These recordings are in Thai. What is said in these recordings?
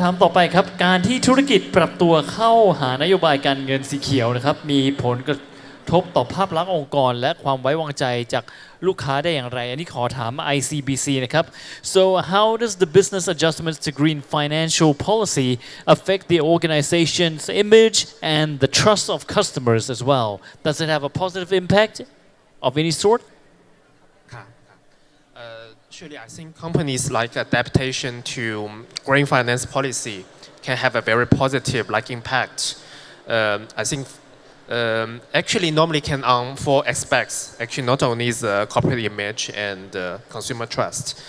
ำถามต่อไปครับ การที่ธุรกิจปรับตัวเข้าหานโยบายการเงินสีเขียวนะครับ มีผลกระทบต่อภาพลักษณ์องค์กร และความไว้วางใจจากลูกค้าได้อย่างไร อันนี้ขอถาม ICBC นะครับ so how does the business adjustments to green financial policy affect the organization's image and the trust of customers as well does it have a positive impact of any sort Surely, I think companies like adaptation to green finance policy can have a very positive like impact. Um, I think um, actually normally can on four aspects. Actually, not only the corporate image and uh, consumer trust.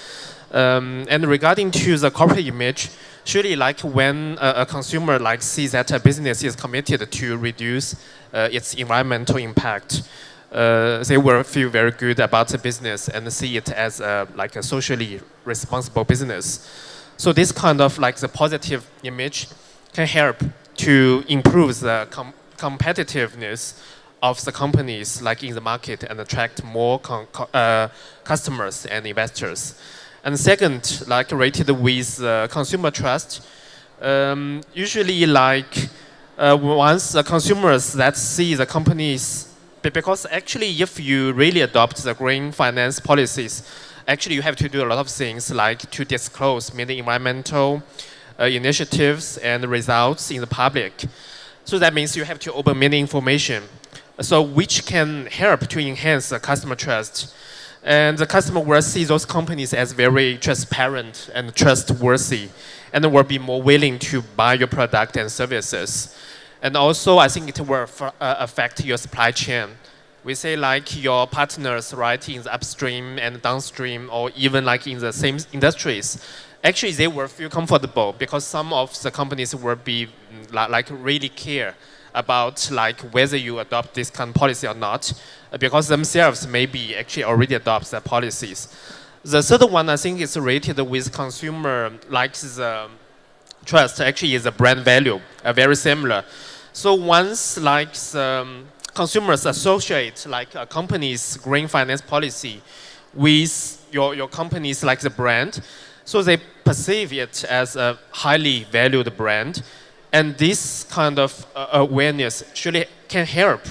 Um, and regarding to the corporate image, surely like when a, a consumer like sees that a business is committed to reduce uh, its environmental impact, uh, they will feel very good about the business and see it as a, like a socially responsible business. So this kind of like the positive image can help to improve the com- competitiveness of the companies like in the market and attract more uh, customers and investors. And second, like rated with uh, consumer trust, um, usually like uh, once the consumers that see the companies because actually if you really adopt the green finance policies actually you have to do a lot of things like to disclose many environmental uh, initiatives and results in the public. So that means you have to open many information so which can help to enhance the customer trust. And the customer will see those companies as very transparent and trustworthy and will be more willing to buy your product and services and also i think it will uh, affect your supply chain. We say like your partners right in the upstream and downstream or even like in the same industries. Actually they will feel comfortable because some of the companies will be mm, like really care about like whether you adopt this kind of policy or not because themselves maybe actually already adopt the policies. The third one i think is related with consumer like the trust. Actually is a brand value uh, very similar so once like um, consumers associate like a company's green finance policy with your, your company's like the brand so they perceive it as a highly valued brand and this kind of uh, awareness surely can help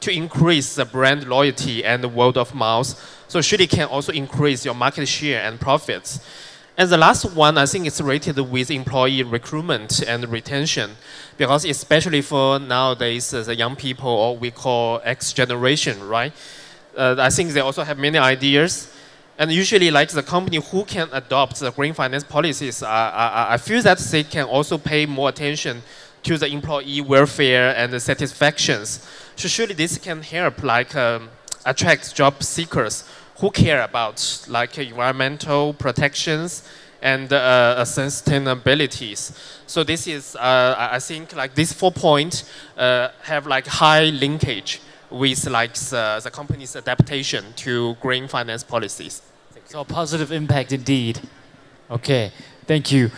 to increase the brand loyalty and the word of mouth. So surely can also increase your market share and profits and the last one, I think it's related with employee recruitment and retention, because especially for nowadays uh, the young people, or we call X generation, right? Uh, I think they also have many ideas, and usually like the company who can adopt the green finance policies, uh, I, I feel that they can also pay more attention to the employee welfare and the satisfactions. So surely this can help like um, attract job seekers who care about like environmental protections and uh, uh sustainabilities. So this is, uh, I think, like these four points uh, have like high linkage with like the, uh, the company's adaptation to green finance policies. So a positive impact indeed. Okay, thank you.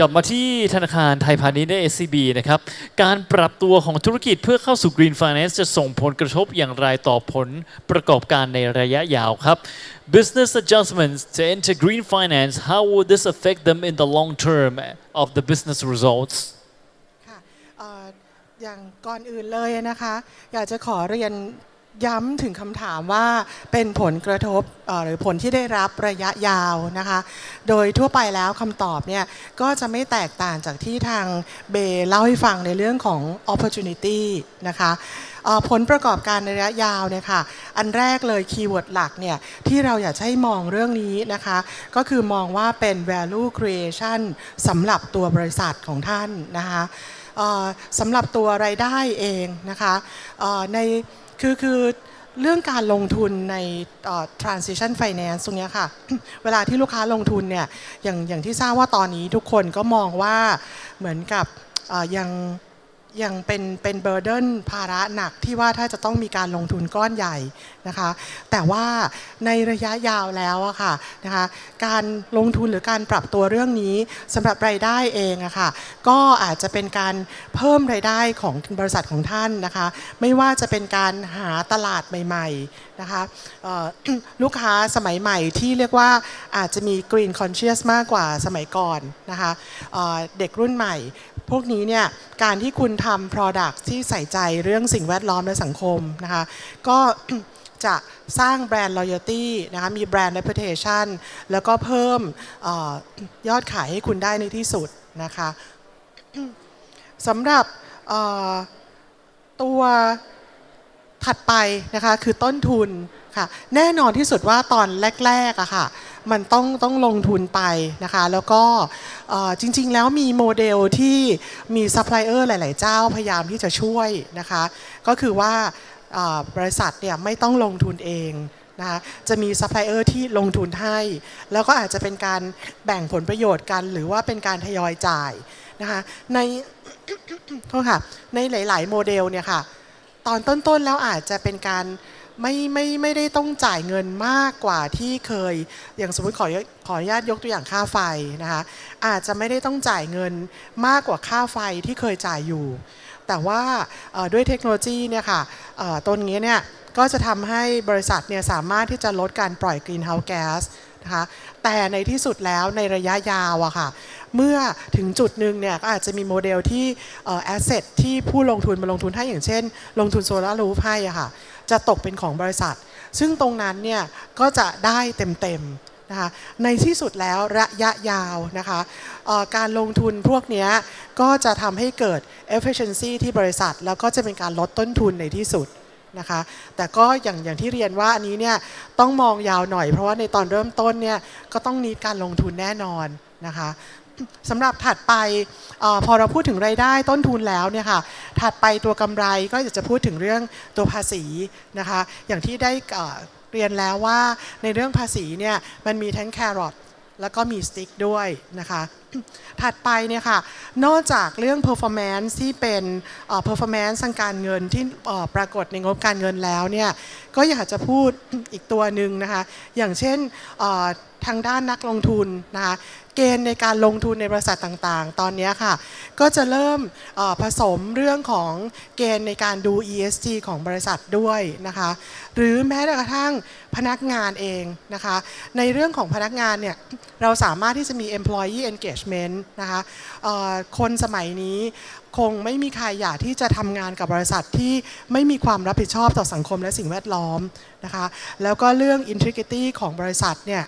กลับมาที่ธนาคารไทยพาณิชย์ใน SCB นะครับ การปรับตัวของธุรกิจเพื่อเข้าสู่ Green Finance จะส่งผลกระทบอย่างไรต่อผลประกอบการในระยะยาวครับ Business adjustments to enter Green Finance how would this affect them in the long term of the business results ค่ะอย่างก่อนอื่นเลยนะคะ อยากจะขอเรียน ย้ำถึงคำถามว่าเป็นผลกระทบหรือผลที่ได้รับระยะยาวนะคะ โดยทั่วไปแล้วคำตอบเนี่ยก็จะไม่แตกต่างจากที่ทางเบย์เล่าให้ฟังในเรื่องของ opportunity นะคะผลประกอบการในระยะยาวเนี่ยค่ะ อันแรกเลยคีย์เวิร์ดหลักเนี่ยที่เราอยากให้มองเรื่องนี้นะคะ ก็คือมองว่าเป็น value creation สำหรับตัวบริษัทของท่านนะคะ สำหรับตัวรายได้เองนะคะในคือคือเรื่องการลงทุนใน transition finance ตรงนี้ค่ะ เวลาที่ลูกค้าลงทุนเนี่ยอย่างอย่างที่ทราบว่าตอนนี้ทุกคนก็มองว่าเหมือนกับยัง ยังเป็นเป็นเบอร์เดนภาระหนักที่ว่าถ้าจะต้องมีการลงทุนก้อนใหญ่นะคะ แต่ว่าในระยะยาวแล้วอะค่ะนะคะการลงทุนหรือการปรับตัวเรื่องนี้สำหรับรายได้เองอะค่ะก็อาจจะเป็นการเพิ่มรายได้ของบริษัทของท่านนะคะ ไม่ว่าจะเป็นการหาตลาดใหม่ๆนะคะลูกค้าสมัยใหม่ที่เรียกว่าอาจจะมี green conscious มากกว่าสมัยก่อนนะคะเเด็กรุ่นใหม่ พวกนี้เนี่ยการที่คุณทำ product ที่ใส่ใจเรื่องสิ่งแวดล้อมและสังคมนะคะก็จะสร้างแบรนด์ loyalty นะคะมีแบรนด์ reputation แล้วก็เพิ่มออยอดขายให้คุณได้ในที่สุดนะคะสำหรับตัวถัดไปนะคะคือต้นทุน ค่ะแน่นอนที่สุดว่าตอนแรกๆอะค่ะมันต้องต้องลงทุนไปนะคะแล้วก็จริงๆแล้วมีโมเดลที่มีซัพพลายเออร์หลาย ๆ เจ้าพยายามที่จะช่วยนะคะก็คือว่าบริษัทเนี่ยไม่ต้องลงทุนเองนะคะจะมีซัพพลายเออร์ที่ลงทุนให้ แล้วก็อาจจะเป็นการแบ่งผลประโยชน์กัน หรือว่าเป็นการทยอยจ่ายนะคะในโทษค่ะในหลาย ๆ โมเดลเนี่ยค่ะตอนต้น ๆ แล้วอาจจะเป็นการ ไม่ไม่ไม่ได้ต้องจ่ายเงินมากกว่าที่เคย อย่างสมมติขอขออนุญาตยกตัวอย่างค่าไฟนะคะอาจจะไม่ได้ต้องจ่ายเงินมากกว่าค่าไฟที่เคยจ่ายอยู่ แต่ว่าด้วยเทคโนโลยีเนี่ยค่ะต้นนี้เนี่ยก็จะทำให้บริษัทเนี่ยสามารถที่จะลดการปล่อยกรีนเฮาส์แก๊สนะคะแต่ในที่สุดแล้วในระยะยาวอะค่ะ เมื่อถึงจุดหนึ่งเนี่ยก็อาจจะมีโมเดลที่แอสเซทที่ผู้ลงทุนมาลงทุนให้อย่างเช่น ลงทุนโซลาร์รูฟให้อะค่ะ จะตกเป็นของบริษัท ซึ่งตรงนั้นเนี่ยก็จะได้เต็มๆนะคะในที่สุดแล้วระยะยาวนะคะการลงทุนพวกนี้ก็จะทำให้เกิด efficiency ที่บริษัท แล้วก็จะเป็นการลดต้นทุนในที่สุดนะคะแต่ก็อย่างอย่างที่เรียนว่าอันนี้เนี่ยต้องมองยาวหน่อย เพราะว่าในตอนเริ่มต้นเนี่ยก็ต้องมีการลงทุนแน่นอนนะคะ สำหรับถัดไปอพอเราพูดถึงรายได้ต้นทุนแล้วเนี่ยค่ะถัดไปตัวกำไรก็อยากจะพูดถึงเรื่องตัวภาษีนะคะอย่างที่ได้เอ่อเรียนแล้วว่าในเรื่องภาษีเนี่ยมันมีทั้งแครอทแล้วก็มีสติ๊กด้วยนะคะถัดไปเนี่ยค่ะ นอกจากเรื่อง performance ที่เป็น performance ทางการเงินที่ปรากฏในงบการเงินแล้วเนี่ยก็อยากจะพูดอีกตัวหนึ่งนะคะ อย่างเช่นทางด้านนักลงทุนนะคะเกณฑ์ในการลงทุนในบริษัทต่างๆ ตอนนี้ค่ะ ก็จะเริ่มผสมเรื่องของเกณฑ์ในการดู ESG ของบริษัทด้วยนะคะ หรือแม้แต่กระทั่งพนักงานเองนะคะ ในเรื่องของพนักงานเนี่ย เราสามารถที่จะมี employee engagement นะคะเอ่อคนสมัยนี้คงไม่มีใครอยากที่จะทำงานกับบริษัทที่ไม่มีความรับผิดชอบต่อสังคมและสิ่งแวดล้อมนะคะแล้วก็เรื่อง integrity ของบริษัทเนี่ย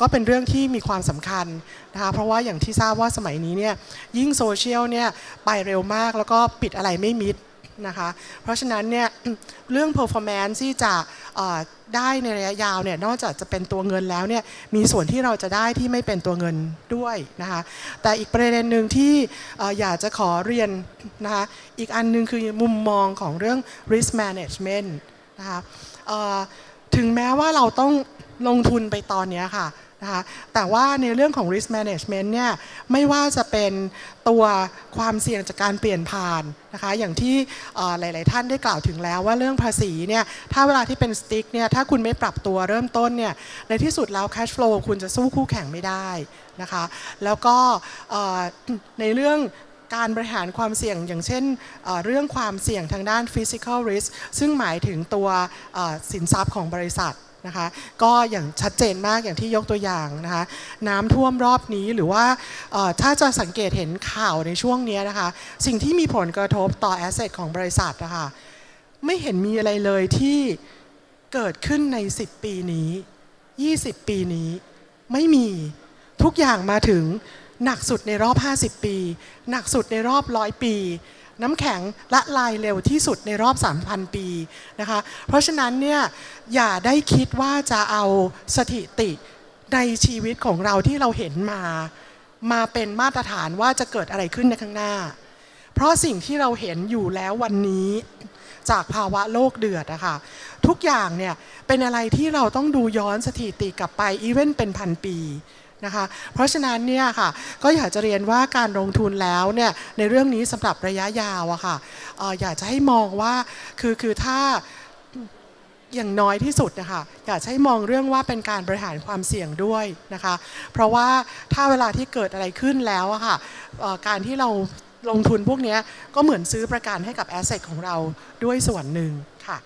ก็เป็นเรื่องที่มีความสำคัญนะคะเพราะว่าอย่างที่ทราบว่าสมัยนี้เนี่ยยิ่งโซเชียลเนี่ยไปเร็วมากแล้วก็ปิดอะไรไม่มิด นะคะ เพราะฉะนั้นเนี่ยเรื่อง performance ที่จะได้ในระยะยาวเนี่ยนอกจากจะเป็นตัวเงินแล้วเนี่ยมีส่วนที่เราจะได้ที่ไม่เป็นตัวเงินด้วยนะคะแต่อีกประเด็นหนึ่งที่อยากจะขอเรียนนะคะอีกอันหนึงคือมุมมองของเรื่อง risk management นะคะถึงแม้ว่าเราต้องลงทุนไปตอนนี้ค่ะ นะคะแต่ว่าในเรื่องของ risk management เนี่ยไม่ว่าจะเป็นตัวความเสี่ยงจากการเปลี่ยนผ่านนะคะอย่างที่หลาย ๆ ท่านได้กล่าวถึงแล้วว่าเรื่องภาษีเนี่ยถ้าเวลาที่เป็นสติ๊กเนี่ยถ้าคุณไม่ปรับตัวเริ่มต้นเนี่ยในที่สุดแล้ว cash flow คุณจะสู้คู่แข่งไม่ได้นะคะแล้วก็ในเรื่องการบริหารความเสี่ยงอย่างเช่นเรื่องความเสี่ยงทางด้าน physical risk ซึ่งหมายถึงตัวสินทรัพย์ของบริษัท นะคะก็อย่างชัดเจนมากอย่างที่ยกตัวอย่างนะคะน้ำท่วมรอบนี้หรือว่าถ้าจะสังเกตเห็นข่าวในช่วงนี้นะคะสิ่งที่มีผลกระทบต่อแอสเซทของบริษัทนะคะไม่เห็นมีอะไรเลยที่เกิดขึ้นใน 10 ปีนี้ 20 ปีนี้ ไม่มีทุกอย่างมาถึงหนักสุดในรอบ 50 ปี หนักสุดในรอบร้อยปี น้ำแข็งละลายเร็วที่สุดในรอบ 3,000 ปีนะคะ เพราะฉะนั้นเนี่ยอย่าได้คิดว่าจะเอาสถิติในชีวิตของเราที่เราเห็นมา มาเป็นมาตรฐานว่าจะเกิดอะไรขึ้นในข้างหน้า เพราะสิ่งที่เราเห็นอยู่แล้ววันนี้จากภาวะโลกเดือดอะคะทุกอย่างเนี่ยเป็นอะไรที่เราต้องดูย้อนสถิติกลับไปอีเวนเป็นพันปี นะคะ เพราะฉะนั้นเนี่ยค่ะก็อยากจะเรียนว่าการลงทุนแล้วเนี่ยในเรื่องนี้สำหรับระยะยาวอะค่ะอออยากจะให้มองว่าคือคือถ้าอย่างน้อยที่สุดนะคะอยากจะให้มองเรื่องว่าเป็นการบริหารความเสี่ยงด้วยนะคะ เพราะว่าถ้าเวลาที่เกิดอะไรขึ้นแล้วอะค่ะการที่เราลงทุนพวกนี้ก็เหมือนซื้อประกันให้กับแอสเซทของเราด้วยส่วนหนึ่งค่ะ